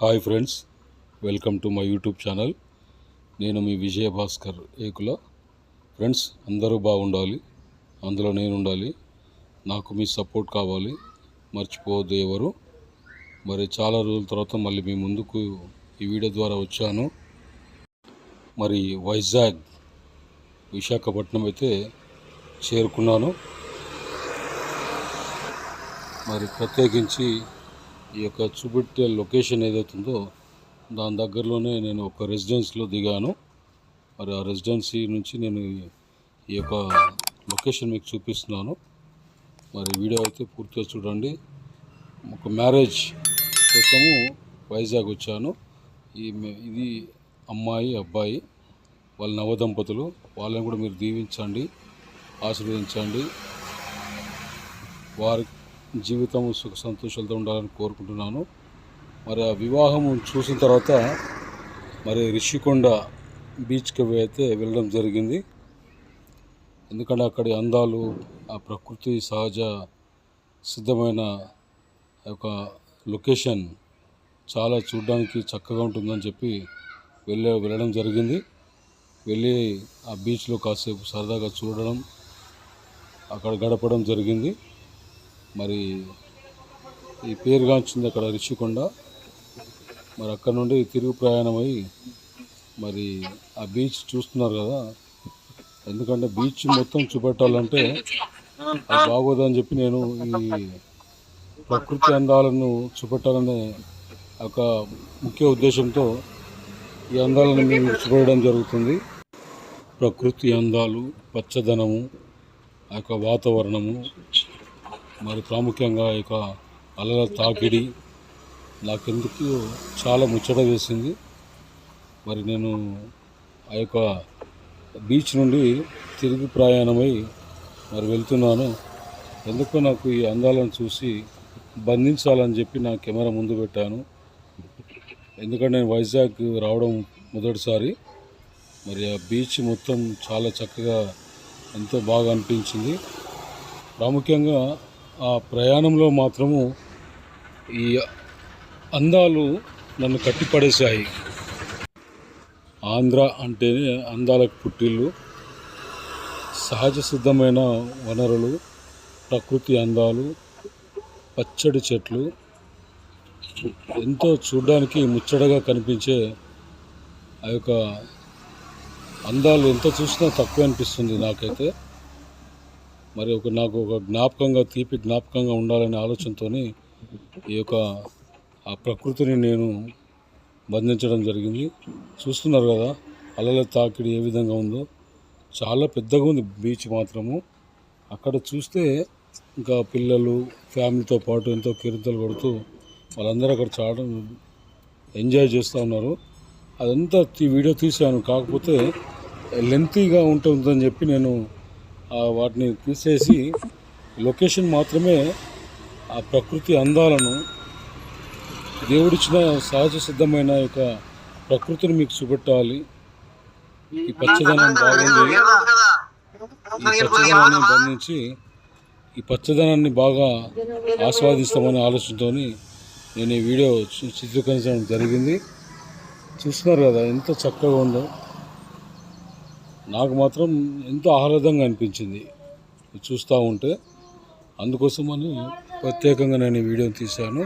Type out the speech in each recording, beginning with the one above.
Hi friends welcome to my YouTube channel. నేను మీ విజయ Bhaskar ఏకుల. Friends అందరూ బాగుండాలి. అందులో నేను ఉండాలి నాకు మీ సపోర్ట్ కావాలి. మర్చిపోవద్దు ఎవరు. మరి చాలా రోజుల తర్వాత మళ్ళీ మీ ముందుకు ఈ వీడియో ద్వారా వచ్చాను. మరి వైజాగ్ విశాఖపట్నం అయితే చేరుకున్నాను. మరి ప్రత్యేకించి ఈ యొక్క చూపెట్టే లొకేషన్ ఏదైతుందో దాని దగ్గరలోనే నేను ఒక రెసిడెన్సీలో దిగాను. మరి ఆ రెసిడెన్సీ నుంచి నేను ఈ- యొక్క లొకేషన్ మీకు చూపిస్తున్నాను. మరి వీడియో అయితే పూర్తిగా చూడండి. ఒక మ్యారేజ్ కోసము వైజాగ్ వచ్చాను. ఈ ఇది అమ్మాయి అబ్బాయి వాళ్ళ నవదంపతులు వాళ్ళని కూడా మీరు దీవించండి ఆశీర్వదించండి. వారి జీవితం సుఖ సంతోషాలతో ఉండాలని కోరుకుంటున్నాను. మరి ఆ వివాహం చూసిన తర్వాత మరి రిషికొండ బీచ్కి అయితే వెళ్ళడం జరిగింది. ఎందుకంటే అక్కడి అందాలు ఆ ప్రకృతి సహజ సిద్ధమైన ఒక లొకేషన్ చాలా చూడడానికి చక్కగా ఉంటుందని చెప్పి వెళ్ళే వెళ్ళడం జరిగింది. వెళ్ళి ఆ బీచ్లో కాసేపు సరదాగా చూడడం అక్కడ గడపడం జరిగింది. మరి ఈ పేరుగాంచింది అక్కడ రిషికొండ. మరి అక్కడ నుండి తిరుగు ప్రయాణమై మరి ఆ బీచ్ చూస్తున్నారు కదా. ఎందుకంటే బీచ్ మొత్తం చూపెట్టాలంటే అది బాగోదని చెప్పి నేను ఈ ప్రకృతి అందాలను చూపెట్టాలనే ఒక ముఖ్య ఉద్దేశంతో ఈ అందాలను మేము చూపెట్టడం జరుగుతుంది. ప్రకృతి అందాలు పచ్చదనము ఆ యొక్క వాతావరణము మరి ప్రాముఖ్యంగా ఇక యొక్క అలల తాకిడి నాకెందుకు చాలా ముచ్చట వేసింది. మరి నేను ఆ యొక్క బీచ్ నుండి తిరిగి ప్రయాణమై మరి వెళ్తున్నాను. ఎందుకో నాకు ఈ అందాలను చూసి బంధించాలని చెప్పి నా కెమెరా ముందు పెట్టాను. ఎందుకంటే నేను వైజాగ్ రావడం మొదటిసారి. మరి ఆ బీచ్ మొత్తం చాలా చక్కగా ఎంతో బాగా అనిపించింది. ప్రాముఖ్యంగా ఆ ప్రయాణంలో మాత్రము ఈ అందాలు నన్ను కట్టిపడేశాయి. ఆంధ్ర అంటేనే అందాలకు పుట్టిల్లు సహజ సిద్ధమైన వనరులు ప్రకృతి అందాలు పచ్చడి చెట్లు ఎంతో చూడడానికి ముచ్చటగా కనిపించే ఆ యొక్క అందాలు ఎంత చూసినా తక్కువ అనిపిస్తుంది నాకైతే. మరి ఒక నాకు ఒక జ్ఞాపకంగా తీపి జ్ఞాపకంగా ఉండాలనే ఆలోచనతో ఈ యొక్క ఆ ప్రకృతిని నేను బంధించడం జరిగింది. చూస్తున్నారు కదా అలల తాకిడి ఏ విధంగా ఉందో. చాలా పెద్దగా ఉంది బీచ్ మాత్రము. అక్కడ చూస్తే ఇంకా పిల్లలు ఫ్యామిలీతో పాటు ఎంతో కీర్తలు కొడుతూ వాళ్ళందరూ అక్కడ చాలా ఎంజాయ్ చేస్తూ ఉన్నారు. అదంతా తీ- వీడియో తీశాను. కాకపోతే లెంతీగా ఉంటుందని చెప్పి నేను వాటిని తీసేసి లొకేషన్ మాత్రమే ఆ ప్రకృతి అందాలను దేవుడిచ్చిన సహజ సిద్ధమైన యొక్క ప్రకృతిని మీకు చూపెట్టాలి. ఈ పచ్చదనం బాగుంది. ఈ పచ్చదనాన్ని బంధించి ఈ పచ్చదనాన్ని బాగా ఆస్వాదిస్తామనే ఆలోచనతో నేను ఈ వీడియో చిత్రీకరించడం జరిగింది. చూస్తున్నారు కదా ఎంత చక్కగా ఉందో. నాకు మాత్రం ఎంతో ఆహ్లాదంగా అనిపించింది. చూస్తూ ఉంటే అందుకోసమని ప్రత్యేకంగా నేను ఈ వీడియోని తీశాను.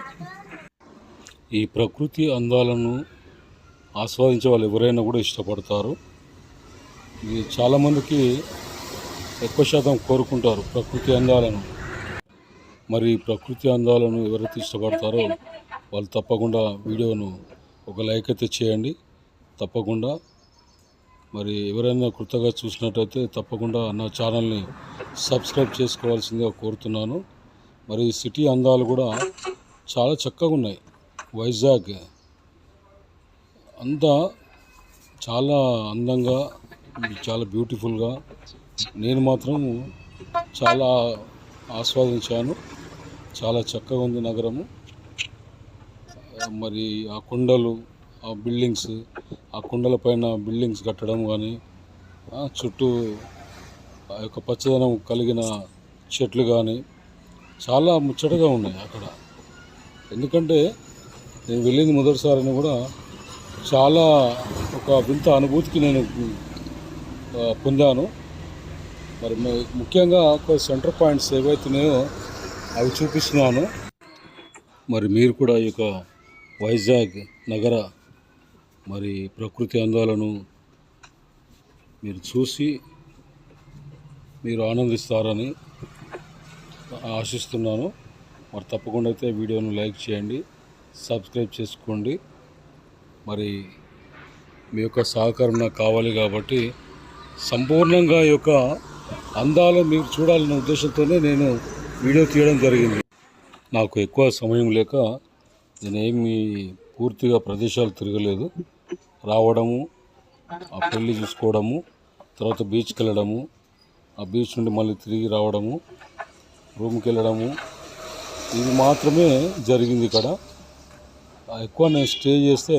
ఈ ప్రకృతి అందాలను ఆస్వాదించే వాళ్ళు ఎవరైనా కూడా ఇష్టపడతారు. ఇది చాలామందికి ఎక్కువ శాతం కోరుకుంటారు ప్రకృతి అందాలను. మరి ప్రకృతి అందాలను ఎవరైతే ఇష్టపడతారో వాళ్ళు తప్పకుండా వీడియోను ఒక లైక్ అయితే చేయండి. తప్పకుండా మరి ఎవరైనా కృతగా చూసినట్టయితే తప్పకుండా నా ఛానల్ని సబ్స్క్రైబ్ చేసుకోవాల్సిందిగా కోరుతున్నాను. మరి సిటీ అందాలు కూడా చాలా చక్కగా ఉన్నాయి. వైజాగ్ అంతా చాలా అందంగా చాలా బ్యూటిఫుల్గా నేను మాత్రం చాలా ఆస్వాదించాను. చాలా చక్కగా ఉంది నగరము. మరి ఆ కొండలు ఆ బిల్డింగ్స్ ఆ కుండల పైన బిల్డింగ్స్ కట్టడం కానీ చుట్టూ ఆ యొక్క పచ్చదనం కలిగిన చెట్లు కానీ చాలా ముచ్చటగా ఉన్నాయి అక్కడ. ఎందుకంటే నేను వెళ్ళింది మొదటిసారిని కూడా చాలా ఒక వింత అనుభూతికి నేను పొందాను. మరి ముఖ్యంగా కొన్ని సెంటర్ పాయింట్స్ ఏవైతున్నాయో అవి చూపిస్తున్నాను. మరి మీరు కూడా ఈ యొక్క వైజాగ్ నగర మరి ప్రకృతి అందాలను మీరు చూసి మీరు ఆనందిస్తారని ఆశిస్తున్నాను. మరి తప్పకుండా అయితే వీడియోను లైక్ చేయండి సబ్స్క్రైబ్ చేసుకోండి. మరి మీ యొక్క సహకారం నాకు కావాలి కాబట్టి సంపూర్ణంగా ఈ యొక్క అందాలు మీరు చూడాలనే ఉద్దేశంతోనే నేను వీడియో తీయడం జరిగింది. నాకు ఎక్కువ సమయం లేక నేనేమి పూర్తిగా ప్రదేశాలు తిరగలేదు. రావడము ఆ పెళ్ళి చూసుకోవడము తర్వాత బీచ్కి వెళ్ళడము ఆ బీచ్ నుండి మళ్ళీ తిరిగి రావడము రూమ్కి వెళ్ళడము ఇది మాత్రమే జరిగింది ఇక్కడ. ఎక్కువ నేను స్టే చేస్తే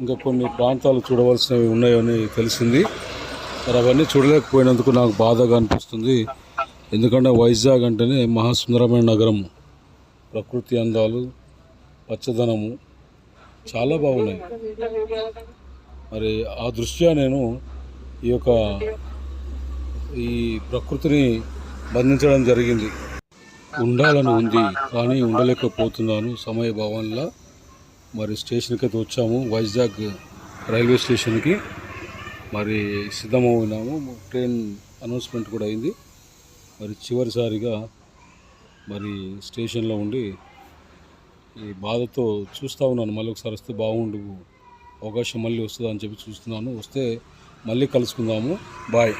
ఇంకా కొన్ని ప్రాంతాలు చూడవలసినవి ఉన్నాయని తెలిసింది. మరి అవన్నీ చూడలేకపోయినందుకు నాకు బాధగా అనిపిస్తుంది. ఎందుకంటే వైజాగ్ అంటేనే మహాసుందరమైన నగరం. ప్రకృతి అందాలు పచ్చదనము చాలా బాగున్నాయి. మరి ఆ దృష్ట్యా నేను ఈ యొక్క ఈ ప్రకృతిని బంధించడం జరిగింది. ఉండాలని ఉంది కానీ ఉండలేకపోతున్నాను. సమయ భవన్లో మరి స్టేషన్కి అయితే వచ్చాము. వైజాగ్ రైల్వే స్టేషన్కి మరి సిద్ధమవున్నాము. ట్రైన్ అనౌన్స్మెంట్ కూడా అయింది. మరి చివరిసారిగా మరి స్టేషన్లో ఉండి ఈ బాధతో చూస్తూ ఉన్నాను. మళ్ళీ ఒకసారి వస్తే బాగుండు అవకాశం మళ్ళీ వస్తుందా అని చెప్పి చూస్తున్నాను. వస్తే మళ్ళీ కలుసుకుందాము. బాయ్.